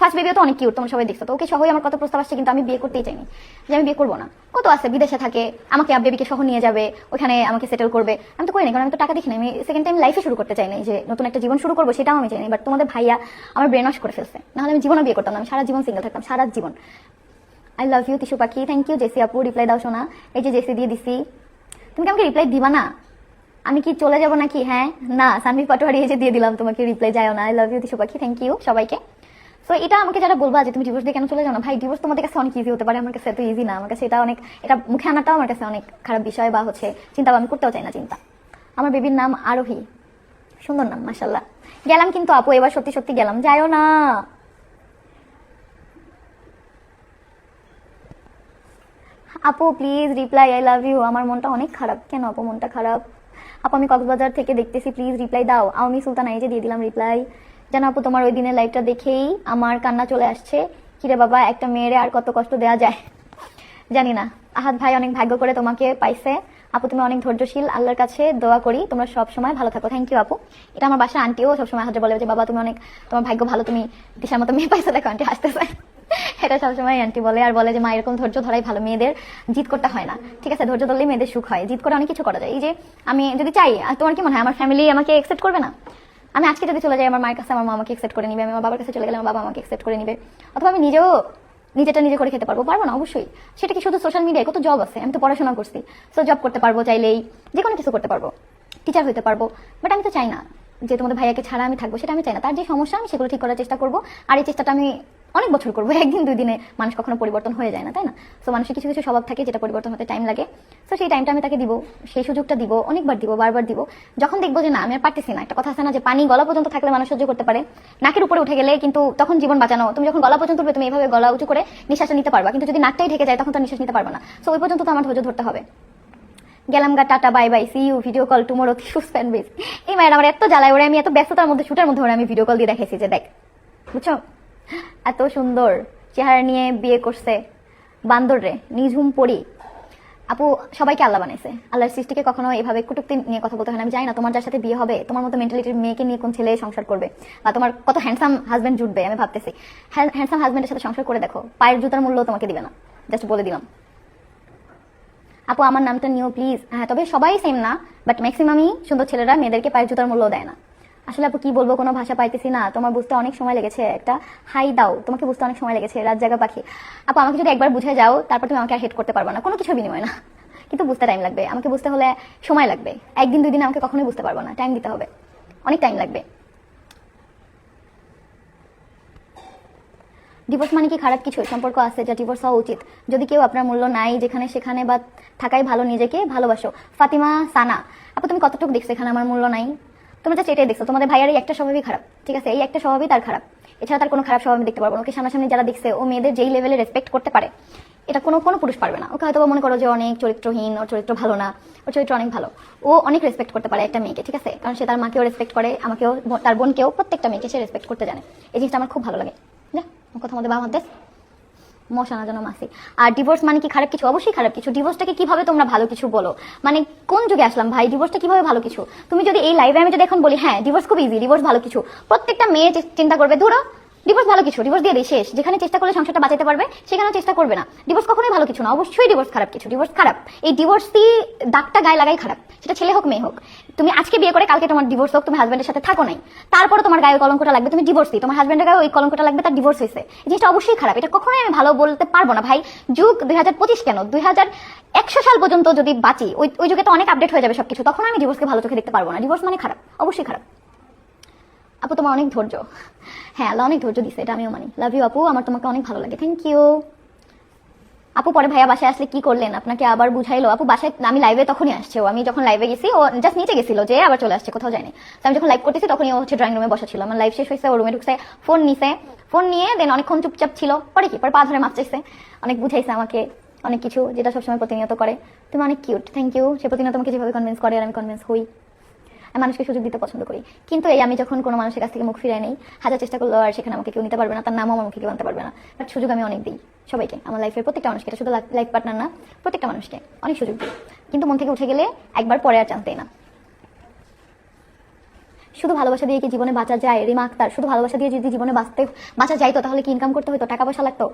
First বেবিও তো অনেক cute তোমরা সবাই দেখছ। তো ওকে সহই আমার কত প্রস্তাব আসছে, কিন্তু আমি বিয়ে করতেই চাইনি। যে আমি বিয়ে করব না। কত আছে? বিদেশে থাকে, আমাকে বেবিকে সহ নিয়ে যাবে, ওখানে আমাকে সেটেল করবে। আমি তো করিনি, কারণ আমি তো টাকা দেখি না আমি সেকেন্ড টাইম লাইফে শুরু করতে চাই না যে নতুন একটা জীবন শুরু করব, সেটাও আমি চাইনি। বাট তোমাদের ভাইয়া আমার ব্রেন করে ফেলছে। নাহলে আমি জীবনও বিয়ে করতাম না, আমি সারা জীবন সিঙ্গেল থাকতাম, সারা জীবন। আই লাভ ইউ তিশু পাখি। থ্যাংক ইউ জেসি আপু রিপ্লাই দাও শোনা এই যে জেসি দিয়ে দিছি। তুমি কি আমাকে রিপ্লাই দিবা না? আমি কি চলে যাব নাকি? হ্যাঁ? না সানভি পাটোয়ারি এসে দিয়ে দিলাম, তোমাকে রিপ্লাই যাও না। আই লাভ ইউ তিশু পাখি। থ্যাংক ইউ সবাইকে। তো এটা আমাকে যারা বলবা যে তুমি ডিভোর্স দিয়ে কেন চলে যাও না, ভাই ডিভোর্স তোমাদের কাছে অনেক ইজি হতে পারে, আমার কাছে এত ইজি না। আমার কাছে এটা অনেক, এটা মুখে আনাটাও আমার কাছে অনেক খারাপ বিষয় বা হচ্ছে চিন্তা আমি করতেও চাই না চিন্তা। আমার বেবির নাম আরোহী। সুন্দর নাম মাসাল্লাহ গেলাম কিন্তু আপু, এবার সত্যি সত্যি গেলাম। যাইও না। আপু please reply I love you আমার মনটা অনেক খারাপ। কেন আপু, মনটা খারাপ? আপু, আমি কক্সবাজার থেকে দেখতেছি প্লিজ রিপ্লাই দাও। আমি সুলতান যে দিয়ে দিলাম রিপ্লাই জানো আপু, তোমার ওই দিনের লাইভটা দেখেই আমার কান্না চলে আসছে। কিরে বাবা, একটা মেয়েরে আর কত কষ্ট দেওয়া যায়? জানি না। আহাত ভাই অনেক ভাগ্য করে তোমাকে পাইছে। আপু, তুমি অনেক ধৈর্যশীল, আল্লাহর কাছে দোয়া করি। তোমরা সব সময় ভালো থাকো। থ্যাংক ইউ আপু। এটা আমার বাসা আন্টিও সবসময় হাতে বলে যে, বাবা, তুমি অনেক, তোমার ভাগ্য ভালো, তুমি দিশার মতো মেয়ে পাইছো। দেখো আন্টি হাসতেছে। এটা সবসময় আন্টি বলে আর বলে যে, মা, এরকম ধৈর্য ধরাই ভালো মেয়েদের জিত করতে হয় না। ঠিক আছে, ধৈর্য ধরলেই মেয়েদের সুখ হয়। জিত করে অনেক কিছু করা যায়। এই যে, আমি যদি চাই তোমার কি মনে হয়? আমার ফ্যামিলি আমাকে একসেপ্ট করবে না? আমি আজকে যদি চলে যাই, আমার মায়ের কাছে আমার মা আমাকে অ্যাকসেপ্ট করে নিবে, আমি আমার বাবার কাছে চলে গেলে আমার বাবা আমাকে অ্যাকসেপ্ট করে নিবে। অথবা আমি নিজেও নিজেটা নিজে করে খেতে পারব। পারব না, অবশ্যই। সেটা কি শুধু সোশ্যাল মিডিয়ায় কত জব আছে? আমি তো পড়াশোনা করছি। সো জব করতে পারব চাইলেই যে কোনো কিছু করতে পারব। টিচার হতে পারব। বাট আমি তো চাই না যে তোমাদের ভাইয়াকে ছাড়া আমি থাকব, সেটা আমি চাই না। তার যে সমস্যা, আমি সেগুলো ঠিক করার চেষ্টা করব। আর এই চেষ্টাটা আমি অনেক বছর করব, একদিন দুই দিনে মানুষ কখনো পরিবর্তন হয়ে যায় না, তাই না? সো মানুষের কিছু কিছু স্বভাব থাকে যেটা পরিবর্তন হতে টাইম লাগে। সো সেই টাইমটা আমি তাকে দিব, সেই সুযোগটা দিব, অনেকবার দিব, বারবার দিব। যখন দেখব যে না, আমি আর পারতেছি না, একটা কথা আছে না যে পানি গলা পর্যন্ত থাকলে মানুষ সহ্য করতে পারে। নাকের উপরে উঠে গেলে কিন্তু তখন জীবন বাঁচানো, তুমি যখন গলা পর্যন্ত উঠবে, তুমি এইভাবে গলা উঁচু করে নিঃশ্বাস নিতে পারবা। কিন্তু যদি নাকটাই ঢেকে যায়, তখন তো নিঃশ্বাস নিতে পারবে না। সো ওই পর্যন্ত তো আমার ধৈর্য ধরতে হবে। গেলাম গা, tata bye bye see you video call tomorrow Tues fan base এই মায়ের আমার এত জ্বালায়, ওরে আমি এত ব্যস্ততার মধ্যে শুটের মধ্যে, ওরে আমি ভিডিও কল দিয়ে দেখেছি যে দেখ, বুঝছ? এত সুন্দর চেহারা নিয়ে বিয়ে করছে। বান্দর রে নিঝুম পড়ি আপু, সবাইকে আল্লাহ বানাইছে। আল্লাহর সৃষ্টিকে কখনো এভাবে কুটুক্তি নিয়ে কথা বলতে হয় না। আমি জানি না তোমার যার সাথে বিয়ে হবে, তোমার মতো মেন্টালিটির মেয়েকে নিয়ে কোন ছেলে সংসার করবে? বা তোমার কত হ্যান্ডসাম হাজবেন্ড জুটবে, আমি ভাবতেছি। হ্যান্ডসাম হাজবেন্ডের সাথে সংসার করে দেখো, পায়ের জুতার মূল্য তোমাকে দিবে না। জাস্ট বলে দিলাম। আপু, আমার নামটা নিও প্লিজ হ্যাঁ তবে সবাই সেম না বাট ম্যাক্সিমামই সুন্দর ছেলেরা মেয়েদেরকে পায়ের জুতার মূল্য দেয় না। আসলে আপু কি বলব, কোনো ভাষা পাইতেছি না। তোমার বুঝতে অনেক সময় লেগেছে। একটা, হাই দাও। তোমাকে বুঝতে অনেক সময় লেগেছে, রাত জায়গা পাখি। আপু, আমাকে যদি একবার বুঝে যাও, তারপর তুমি আমাকে আর হেট করতে পারব না। কোনো কিছু বিনিময় না। কিন্তু বুঝতে টাইম লাগবে। আমাকে বুঝতে হলে সময় লাগবে। একদিন, দুই দিন আমাকে কখনোই বুঝতে পারব না। টাইম দিতে হবে। অনেক টাইম লাগবে। ডিভোর্স মানে কি? খারাপ কিছু? সম্পর্ক আছে, যা ডিভোর্স হওয়া উচিত। যদি কেউ আপনার মূল্য নাই যেখানে, সেখানে বা থাকাই ভালো নিজেকে, ভালোবাসো। ফাতিমা সানা। আপু, তুমি কতটুকু দেখছ এখানে? আমার মূল্য নাই। তোমরা জাস্ট এটাই দেখছ। তোমাদের ভাইয়ার এই একটা স্বভাবই খারাপ, ঠিক আছে? এই একটা স্বভাবই তার খারাপ। এছাড়া তার কোনো খারাপ স্বভাব দেখতে পারব ওকে সামনাসামনি যারা দেখছে, ও মেয়েদের যেই লেভেলে রেসপেক্ট করতে পারে, এটা কোনো কোনো পুরুষ পারবে না। ওকে হয়তো মনে করো যে অনেক চরিত্রহীন, ওর চরিত্র ভালো না, ওর চরিত্র অনেক ভালো। ও অনেক রেসপেক্ট করতে পারে একটা মেয়েকে, ঠিক আছে? কারণ সে তার মাকেও রেসপেক্ট করে, আমাকেও, তার বোনকেও, প্রত্যেকটা মেয়েকে সে রেসপেক্ট করতে জানে। এই জিনিসটা আমার খুব ভালো লাগে। না কথা মধ্যে বা আমাদের মশা যেন মাসি। আর ডিভোর্স মানে কি খারাপ কিছু? অবশ্যই খারাপ কিছু। ডিভোর্সটাকে কীভাবে তোমরা ভালো কিছু বলো? মানে কোন যুগে আসলাম ভাই? ডিভোর্সটা কীভাবে ভালো কিছু? তুমি যদি এই লাইভে আমি যদি এখন বলি হ্যাঁ ডিভোর্স খুব ইজি ডিভোর্স ভালো কিছু। প্রত্যেকটা মেয়ে চিন্তা করবে, ধরো ডিভোর্স ভালো কিছু ডিভোর্স দিয়ে শেষ। যেখানে চেষ্টা করলে সংসারটা বাঁচাতে পারবে সেখানে চেষ্টা করবে না। ডিভোর্স কখনোই ভালো কিছু না। অবশ্যই ডিভোর্স খারাপ কিছু। ডিভোর্স খারাপ। এই ডিভোর্সই দাগটা গায়ে লাগাই খারাপ। সেটা ছেলে হোক, মেয়ে হোক। তুমি আজকে বিয়ে করে কালকে তোমার ডিভোর্স হোক, তুমি হাজবেন্ডের সাথে থাকো নাই। তারপরে তোমার গায়ে কলঙ্কটা লাগবে, তুমি ডিভোর্স দিই তোমার হাজবেন্ডের গায়ে ওই কলঙ্কটা লাগবে, তার ডিভোর্স হয়েছে। জিনিসটা অবশ্যই খারাপ, এটা কখনোই আমি ভালো বলতে পারব না। ভাই, যুগ দুই হাজার পঁচিশ কেন? দুই হাজার একশো সাল পর্যন্ত যদি বাঁচি, ওই ওই যুগে তো অনেক আপডেট হয়ে যাবে সবকিছু, তখন আমি ডিভোর্সকে ভালো চোখে দেখতে পারব না। ডিভোর্স মানে খারাপ, অবশ্যই খারাপ। আপু, তোমার অনেক ধৈর্য। হ্যাঁ আল্লাহ অনেক ধৈর্য দিছে, এটা আমিও মানি। লাভ ইউ আপু, আমার তোমাকে অনেক ভালো লাগে। থ্যাংক ইউ আপু পরে ভাইয়া বাসায় আসলে কি করলেন? আপনাকে আবার বুঝাইলো। আপু বাসায় আমি লাইভে তখনই আসছে। ও, আমি যখন লাইভে গেছি, ও জাস্ট নিচে গেছিল যে আবার চলে আসছে, কোথাও যায়নি। তো আমি যখন লাইভ করতেছি, তখনই ও হচ্ছে ড্রয়িং রুমে বসা ছিল। আমার লাইভ শেষ হয়েছে, ও রুমে ঢুকছে ফোন নিছে। ফোন নিয়ে দেন অনেকক্ষণ চুপচাপ ছিল। পরে কি? পরে পা ধরে মাপ অনেক বুঝাইছে আমাকে, অনেক কিছু, যেটা সবসময় প্রতিনিয়ত করে। তুমি অনেক কিউট থ্যাংক ইউ সে প্রতিনিয়ত আমাকে যেভাবে কনভিন্স করে আর আমি কনভিন্স হই। মানুষকে সুযোগ দিতে পছন্দ করি। কিন্তু এই আমি যখন কোনো মানুষের কাছ থেকে মুখ ফিরাই নেই, হাজার চেষ্টা করল আর সেখানে আমাকে কেউ নিতে পারবে না, তার নামও আমার মুখে কেউ আনতে পারবে না। বাট সুযোগ আমি অনেক দিই সবাইকে, আমার লাইফের প্রত্যেকটা মানুষকে, এটা শুধু লাইফ পার্টনার না, প্রত্যেকটা মানুষকে অনেক সুযোগ দিই। কিন্তু মন থেকে উঠে গেলে একবার পরে আর জানতেই না। শুধু ভালোবাসা দিয়ে কি জীবনে বাঁচা যায়? রিমা আক্তার শুধু ভালোবাসা দিয়ে যদি জীবনে বাঁচতে, বাঁচা যাইতো, তাহলে কি ইনকাম করতে হতো টাকা পয়সা লাগতো?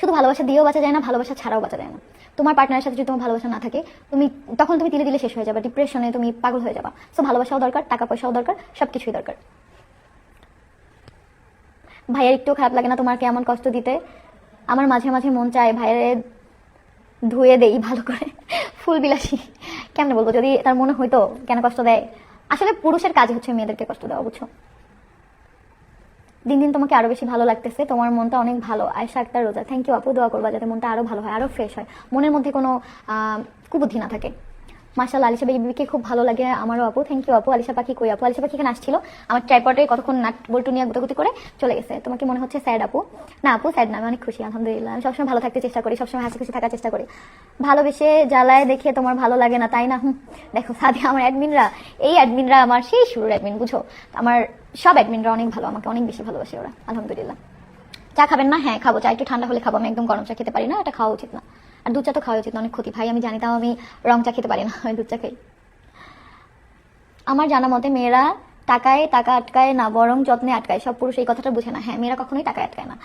শুধু ভালোবাসা দিয়েও বাঁচা যায় না, ভালোবাসা ছাড়াও বাঁচা যায় না। তোমার পার্টনারের সাথে যদি তোমার ভালোবাসা না থাকে, তুমি, তখন তুমি দিলে দিলে শেষ হয়ে যাবে। ডিপ্রেশনে তুমি পাগল হয়ে যাবা। সো ভালোবাসাও দরকার, টাকা পয়সাও দরকার সব কিছুই দরকার। ভাইয়ের একটু খারাপ লাগে না তোমাকে এমন কষ্ট দিতে? আমার মাঝে মাঝে মন চায় ভাইয়ের ধুয়ে দেই ভালো করে। ফুল বিলাসী কেমনে বলব? যদি তার মনে হইতো কেন কষ্ট দেয়? আসলে পুরুষের কাজ হচ্ছে মেয়েদেরকে কষ্ট দেওয়া বুঝছ? দিন দিন তোমাকে আরও বেশি ভালো লাগতেছে তোমার মনটা অনেক ভালো। আয়সা আক্তার রোজা থ্যাংক ইউ আপু দোয়া করবা যাতে মনটা আরও ভালো হয় আরও ফ্রেশ হয়। মনের মধ্যে কোনো আহ, কুবুদ্ধি না থাকে। মাসাল আলিশা বেবিকে খুব ভালো লাগে। আমারও আপু থ্যাংক ইউ আপু। আলিশা পাখি কই আপু? আলিশা পাখি এখানে আসছিল। আমার ট্রাইপটে কতক্ষণ নাট বল্টু নিয়ে গুতাগুতি করে চলে গেছে। তোমাকে মনে হচ্ছে স্যাড আপু? না আপু স্যাড না আমি অনেক খুশি আলহামদুলিল্লাহ। আমি সবসময় ভালো থাকতে চেষ্টা করি সবসময় হাসি খুশি থাকার চেষ্টা করি। ভালোবেসে জ্বালায় দেখে তোমার ভালো লাগে না তাই না? হুম, দেখো সাথে আমার অ্যাডমিনরা এই অ্যাডমিনরা আমার সেই শুরুর অ্যাডমিন বুঝো? আমার সব অ্যাডমিনরা অনেক ভালো আমাকে অনেক বেশি ভালোবাসে ওরা আলহামদুলিল্লাহ। চা খাবেন না? হ্যাঁ খাব। চা একটু ঠান্ডা হলে খাব আমি একদম গরম চা খেতে পারি না এটা খাওয়া উচিত না। আর দুধ চা তো খাওয়া উচিত অনেক ক্ষতি। ভাই, আমি জানি, তাও আমি রং চা খেতে পারি না, আমি দুধ চা খাই। আমার জানা মতে মেয়েরা টাকায় টাকা আটকায় না, বরং যত্নে আটকায়। সব পুরুষ এই কথাটা বুঝে না। হ্যাঁ মেয়েরা কখনোই টাকায় আটকায় না।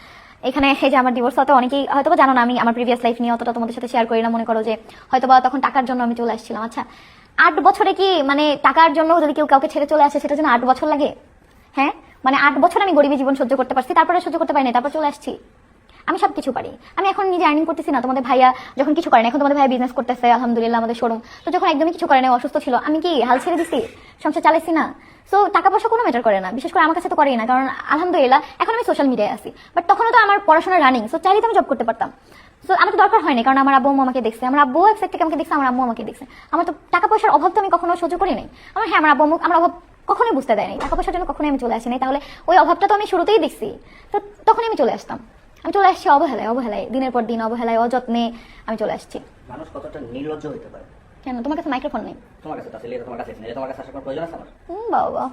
এখানে, এই যে আমার ডিভোর্স হতে অনেকেই হয়তো জানো না আমি আমার প্রিভিয়াস লাইফ নিয়ে অতটা তোমাদের সাথে শেয়ার করি না, মনে করো যে হয়তো বা তখন টাকার জন্য আমি চলে আসছিলাম। আচ্ছা আট বছরে কি মানে টাকার জন্য যদি কেউ কাউকে ছেড়ে চলে আসে, সেটা জন্য আট বছর লাগে? হ্যাঁ মানে আট বছর আমি গরিবী জীবন সহ্য করতে পারছি, তারপরে সহ্য করতে পারিনি তারপর চলে আসছি। আমি সব কিছু পারি। আমি এখন নিজে আর্নিং করতেছি না, তোমাদের ভাইয়া যখন কিছু করে না, এখন তোমাদের ভাইয়া বিজনেস করতেছে, আলহামদুলিল্লাহ আমাদের শোরুম তো যখন একদমই কিছু করে না অসুস্থ ছিল, আমি কি হাল ছেড়ে দিছি? সংসার চালাইছি না। সো টাকা পয়সা কোনো ম্যাটার করে না, বিশেষ করে আমার কাছে তো করেই না, কারণ আলহামদুলিল্লাহ, এখন আমি সোশ্যাল মিডিয়ায় আছি। বাট তখনও তো আমার পড়াশোনা রানিং সো চাইলে তো আমি জব করতে পারতাম। সো আমার তো দরকার হয়নি, কারণ আমার আব্বু আমাকে দেখছে। আমার আব্বু এক সাইড থেকে আমাকে দেখছে, আমার আম্মু আমাকে দেখছে। আমার তো টাকা পয়সার অভাব তো আমি কখনো সহ্য করি নাই। আমার হ্যাঁ আমার আব্বু আমার অভাব কখনোই বুঝতে দেয়নি টাকা পয়সার জন্য কখনোই আমি চলে আসি নাই। তাহলে ওই অভাবটা তো আমি শুরুতেই দেখছি। তো তখনই আমি চলে আসতাম। আমি চলে আসছি অবহেলায় অবহেলায়, দিনের পর দিন অবহেলায়, অযত্নে আমি চলে আসছি। মানুষ কতটা নির্লজ্জ হতে পারে? কেন? তোমার কাছে মাইক্রোফোন নেই। তোমার কাছে তো আছে এটা তোমার কাছে এটা তোমার কাছে আসার কোনো প্রয়োজন আছে আমার? বাবা।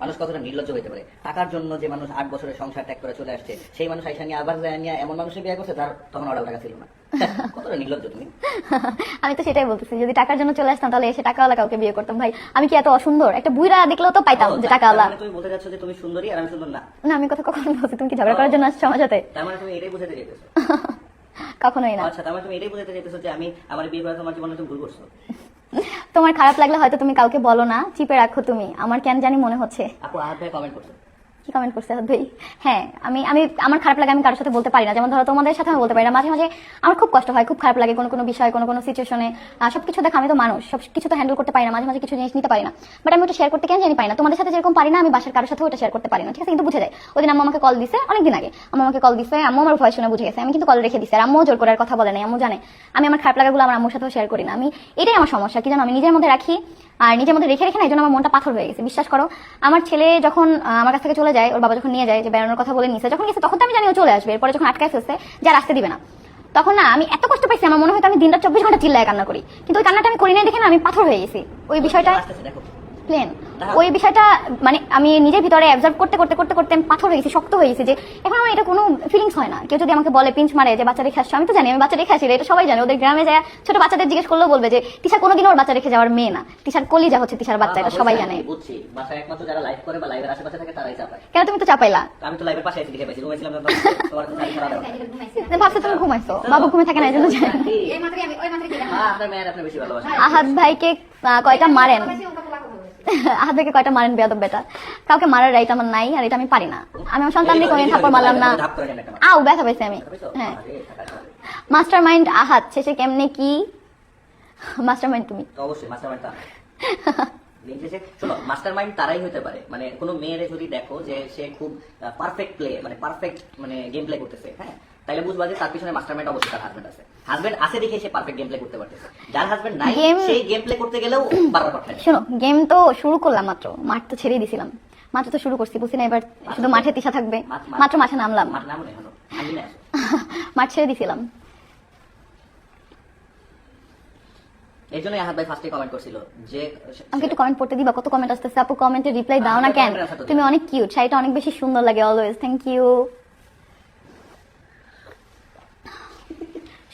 মানুষ কতটা নির্লজ্জ হতে পারে? টাকার জন্য যে মানুষ আট বছরের সংসার ত্যাগ করে চলে আসছে সেই মানুষ আইসা নিয়ে আবার যায় নিয়ে এমন মানুষের বিয়ে করছে তার তখন অর্ডার টাকা ছিল না। কতটা নির্লজ্জ তুমি? আমি তো সেটাই বলতেছি যদি টাকার জন্য চলে আসতাম তাহলে এসে টাকাওয়ালা কাউকে বিয়ে করতাম। ভাই আমি কি এত অসুন্দর? একটা বুইরা দেখলেও তো পাইতাম যে টাকাওয়ালা। মানে তুমি বলতে যাচ্ছ যে তুমি সুন্দরী আর আমি সুন্দর না? না আমি কথা কখন বলছি তুমি কি ঝগড়া করার জন্য আসছো? আমার সাথে তার মানে তুমি এটাই বুঝাতে চাইতেছো। কখনোই না। আচ্ছা তার মানে তুমি এটাই বলতে চাইতেছো যে আমি আমার বিয়ে করে তোমার জীবনে তুমি ভুল করছ। তোমার খারাপ লাগলে হয়তো তুমি কাউকে বলো না চিপে রাখো তুমি। আমার কেন জানি মনে হচ্ছে। আপু আর কমেন্ট করছ কি কমেন্ট করছে হ্যাঁ আমি আমি, আমার খারাপ লাগে আমি কারোর সাথে বলতে পারি না। যেমন ধরো তোমাদের সাথে আমি বলতে পারি না। মাঝে মাঝে আমার খুব কষ্ট হয়, খুব খারাপ লাগে কোনো কোনো বিষয়, কোনো কোনো সিচুয়েশনে সব কিছু দেখো, আমি তো মানুষ সব কিছু তো হ্যান্ডেল করতে পারি না। মাঝে মাঝে কিছু জিনিস নিতে পারি না। বাট আমি ওটা শেয়ার করতে কেন জানি পারি না। তোমাদের সাথে যেরকম পারি না, আমি বাসার কারোর সাথে ওটা শেয়ার করতে পারি না। ঠিক আছে, কিন্তু বুঝে যায়। ওই দিন আম্মু আমাকে কল দিছে আগে। আমাকে কল দিছে, আম্মু আমার ভয় শুনে বুঝে গেছে। আমি কিন্তু কল রেখে দিছি। আর আম্মু জোর করে আর কথা বলে আম্মু জানে। আমি আমার খারাপ লাগাগুলো আমার আম্মুর সাথেও শেয়ার করি না। আমি, এটাই আমার সমস্যা, কি জানো? আমি নিজের মধ্যে রাখি। আর নিজের মধ্যে রেখে রেখে না, এই জন্য আমার মনটা পাথর হয়ে গেছে। বিশ্বাস করো, আমার ছেলে যখন আমার কাছ থেকে চলে যায়, ওর বাবা যখন নিয়ে যায়, যে বেড়ানোর কথা বলে নিছে, যখন গেছে তখন তো আমি জানি ও চলে আসবে, এরপরে যখন আটকায় ফেলছে যা রাস্তা দিবে না। তখন না, আমি এত কষ্ট পাইছি, আমার মনে হয় আমি দিনটা চব্বিশ ঘণ্টা চিল্লায় কান্না করি। কিন্তু ওই কান্নাটা আমি করি না দেখে না, আমি পাথর হয়ে গেছি। ওই বিষয়টা আসতেছে দেখো প্লেন ওই বিষয়টা মানে আমি নিজের ভিতরে অ্যাবজর্ভ করতে করতে করতে করতে আমি পাথর হয়ে গেছি শক্ত হয়ে গেছি যে এখন আমার এটা কোনো ফিলিংস হয় না। কেউ যদি আমাকে বলে পিঞ্চ মারে যে বাচ্চা রেখে আসছো আমি তো জানি আমি বাচ্চা রেখে আসি এটা সবাই জানে। ওদের গ্রামে যায় ছোট বাচ্চাদের জিজ্ঞেস করলেও বলবে যে তিশা কোনোদিন ওর বাচ্চা রেখে যাওয়ার মেয়ে না। তিশার কলি যা হচ্ছে তিশার বাচ্চা এটা সবাই জানে। বুঝছি। বাসায় একমাত্র যারা লাইভ করে বা লাইভের আশেপাশে থাকে তারাই চাপায়। কেন তুমি তো চাপাইলা? আমি তো লাইভের পাশে এসে দেখে পাইছি রুমেছিলাম তোমার তো সারি সারা ভাবছ তুমি ঘুমাইছো। বাবু ঘুমে থাকে না এই জন্য জানি। হ্যাঁ আপনার মেয়ের আপনি বেশি ভালোবাসেন। আহাদ ভাইকে কয়টা মারেন? ভাইকে কয়টা মারেন বেয়াদব বেটা? কাউকে মারার রাইট আমার নাই, আর এটা আমি পারি না। আমি আমার সন্তানকে কোনদিন থাপ্পড় মারলাম না। আউ, ব্যথা পাইছি আমি। হ্যাঁ। মাস্টার মাইন্ড আহাত শেষে কেমনে কি? মাস্টার মাইন্ড তুমি অবশ্যই মাস্টার মাইন্ড শোনো মাস্টার মাইন্ড তারাই হতে পারে। মানে কোনো মেয়েরে যদি দেখো যে সে খুব পারফেক্ট প্লে মানে পারফেক্ট মানে গেম প্লে করতেছে হ্যাঁ? তাইলে বুঝবা যে তার পিছনে মাস্টার মাইন্ড অবশ্যই তার হাজবেন্ড আছে। হাজবেন্ড আছে দেখে সে পারফেক্ট গেম প্লে করতে পারতেছে। যার হাজবেন্ড নাই Game- সেই গেম প্লে করতে গেলেও বারবার শোনো গেম তো শুরু করলাম মাত্র মাঠ তো ছেড়েই দিছিলাম। মাত্র তো শুরু করছি বুঝছি না? এবার শুধু মাঠে তিসা থাকবে। মাত্র মাঠে নামলাম। মাঠ ছেড়ে দিছিলাম। আহাত ভাই ফার্স্টে কমেন্ট করছিল যে আমাকে একটু কমেন্ট পড়তে দিবা কত কমেন্ট আসতেছে? আপু কমেন্টে রিপ্লাই দাও না কেন? তুমি অনেক কিউট শাড়িটা অনেক বেশি সুন্দর লাগে অলওয়েজ থ্যাংক ইউ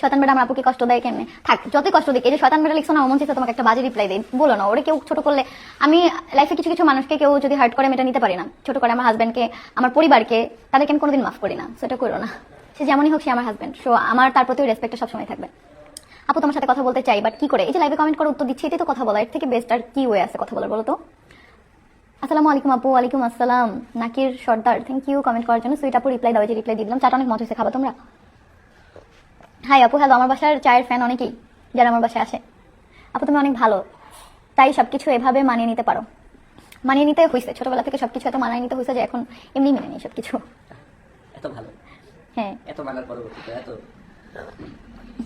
শয়তান আমার আপুকে কষ্ট দেয় কেমনে? থাক, যতই কষ্ট দিক, এই যে শয়তান বেটা লিখছো না আমার মন তোমাকে একটা বাজে রিপ্লাই দেয়। বলো না, ওরে কেউ ছোট করলে, আমি লাইফে কিছু কিছু মানুষকে কেউ যদি হার্ট করে, আমি এটা নিতে পারি না। ছোট করে আমার হাজব্যান্ডকে আমার পরিবারকে, তাদেরকে আমি কোনোদিন মাফ করি না, সেটা করো না। সে যেমনই হোক, সে আমার হাজব্যান্ড সো আমার তার প্রতি রেসপেক্টটা সবসময় থাকবে। আপু, তোমার সাথে কথা বলতে চাই বাট কি করে? এই যে লাইভে কমেন্ট করে উত্তর দিচ্ছি, এটাই তো কথা বলা, এর থেকে বেস্ট আর কি ওয়ে আছে কথা বলার, বলো তো? আসসালামু আলাইকুম আপু, ওয়ালাইকুম আসসালাম। নাকির সর্দার থ্যাংক ইউ কমেন্ট করার জন্য। সুইট আপু রিপ্লাই দাও যে রিপ্লাই দিলাম। চাটা অনেক মজা হয়েছে, খাবা তোমরা? হাই আপু হ্যালো আমার বাসার চায়ের ফ্যান অনেকেই যারা আমার বাসায় আসে আপু তুমি অনেক ভালো তাই সবকিছু এভাবে মানিয়ে নিতে পারো। মানিয়ে নিতে হয়েছে ছোটবেলা থেকে সবকিছু এত মানিয়ে নিতে হয়েছে যে এখন এমনি মেনে নিই সবকিছু। এত ভালো। হ্যাঁ। এত মানার পরবর্তীতে এত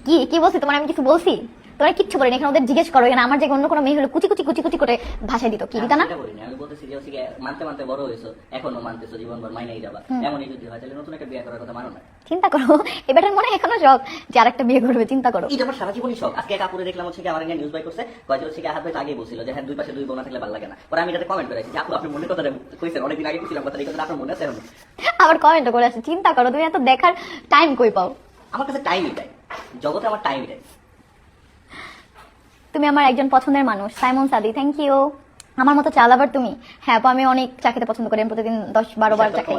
কি কি বলছি তোমার আমি কিছু বলছি? তোমরা কিচ্ছু করিনি এখানে ওদের জিজ্ঞেস করো এখানে আমার যে অন্য কোনো মেয়ে হলো কুচি কুচি কুচি কুচি করে ভাষায় দিত কি দিতা না? আমি বলতেছি যে হচ্ছে মানতে মানতে বড় হয়েছো এখনও মানতেছো জীবনভর মাইনাই যাবা। এমনই যদি হয় তাহলে নতুন একটা বিয়ে করার কথা মানো না। চিন্তা করো এবারের মনে এখনও শখ যে আরেকটা বিয়ে করবে চিন্তা করো। এটা আমার সারা জীবনই শখ। আজকে এক আপুরে দেখলাম হচ্ছে আমার নিউজ বাই করছে কয়েছে হচ্ছে হাত ভাই আগে বলছিল যে হ্যাঁ দুই পাশে দুই বোনা থাকলে ভালো লাগে না। পরে আমি এটাতে কমেন্ট করেছি যে আপু আপনি মনে কথা কইছেন অনেকদিন আগে আপনার মনে আছে? আবার কমেন্ট করে আসে চিন্তা করো তুমি এত দেখার টাইম কই পাও? আমার কাছে টাইমই টাইম জগতে আমার টাইম তুমি আমার একজন পছন্দের মানুষ। সাইমন সাদি থ্যাংক ইউ আমার মতো চা লাভার তুমি? হ্যাঁ আপু আমি অনেক চা খেতে পছন্দ করি আমি প্রতিদিন দশ বারো বার চা খাই।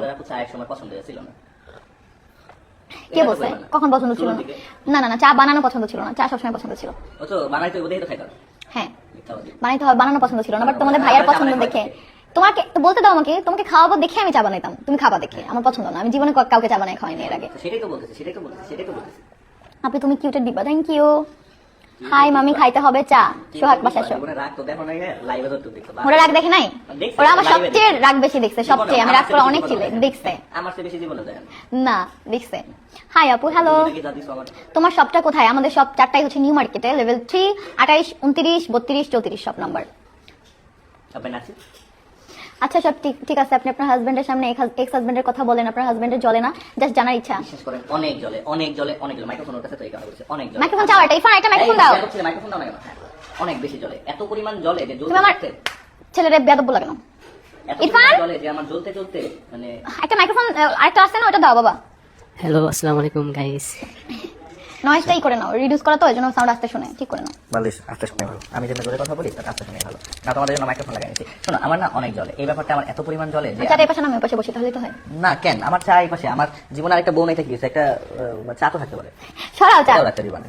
কে বলছে? কখন পছন্দ ছিল? না না না চা বানানো পছন্দ ছিল না চা সবসময় পছন্দ ছিল। বানাইতে হ্যাঁ। বানাইতে বানানো পছন্দ ছিল না বাট তোমাদের ভাইয়ার পছন্দ দেখে। তোমাকে বলতে দাও আমাকে তোমাকে খাওয়াবো দেখে আমি চা বানাইতাম তুমি খাবা দেখে আমার পছন্দ না আমি জীবনে কাউকে চা বানাই খাওয়াইনি এর আগে। তো সেটাই তো বলতেছি সেটাই তো বলতেছি সেটাই তো বলতেছি। আপনি তুমি কিউটের দিবা থ্যাংক ইউ হাই মামি খাইতে হবে চা। সোহাগ বাসা দেখতো ওরা রাগ দেখে নাই ওরা আমার সবচেয়ে রাগ বেশি দেখছে সবচেয়ে। আমি রাগ করে অনেক ছিলে দেখছে। না। দেখছে। হাই আপু হ্যালো তোমার সবটা কোথায়? আমাদের সব চারটাই হচ্ছে নিউ মার্কেটে লেভেল থ্রি আঠাইশ উনত্রিশ বত্রিশ চৌত্রিশ সব নাম্বার আচ্ছা সব ঠিক ঠিক আছে। আপনি আপনার হাজবেন্ডের সামনে এক্স হাজবেন্ডের কথা বলেন আপনার হাজবেন্ডের জলে না জাস্ট জানার ইচ্ছা। অনেক জলে অনেক জলে অনেক জলে। মাইক্রোফোন কাছে তো এই কথা বলছে অনেক জলে। মাইক্রোফোন চাও এটা ইরফান একটা মাইক্রোফোন দাও। মাইক্রোফোন দাও না হ্যাঁ, অনেক বেশি জলে। এত পরিমাণ জলে যে জ্বলতে আমার ছেলেরে বেদব লাগে না ইরফান? জলে যে আমার জ্বলতে জ্বলতে মানে একটা মাইক্রোফোন আরেকটা আসছে না ওটা দাও বাবা। হ্যালো আসসালামু আলাইকুম গাইস নয়েজটাই করে নাও। রিডিউস করা তো এজন্য সাউন্ড আস্তে শুনে ঠিক করে নাও। বালিশ আস্তে শুনে ভালো। আমি যেটা জোরে কথা বলি তার আস্তে শুনে ভালো। না তোমাদের জন্য মাইক্রোফোন লাগাইছি শোনো আমার না অনেক জলে এই ব্যাপারটা আমার এত পরিমাণ জলে যে চাটা পাশে পাশে নামে পাশে বসে তাহলে তো হয়। না কেন? আমার চা এই পাশে আমার জীবনে আরেকটা বোন এটা থেকে গেছে একটা চা তো থাকতে পারে। সরাও চা। একটা দিবা না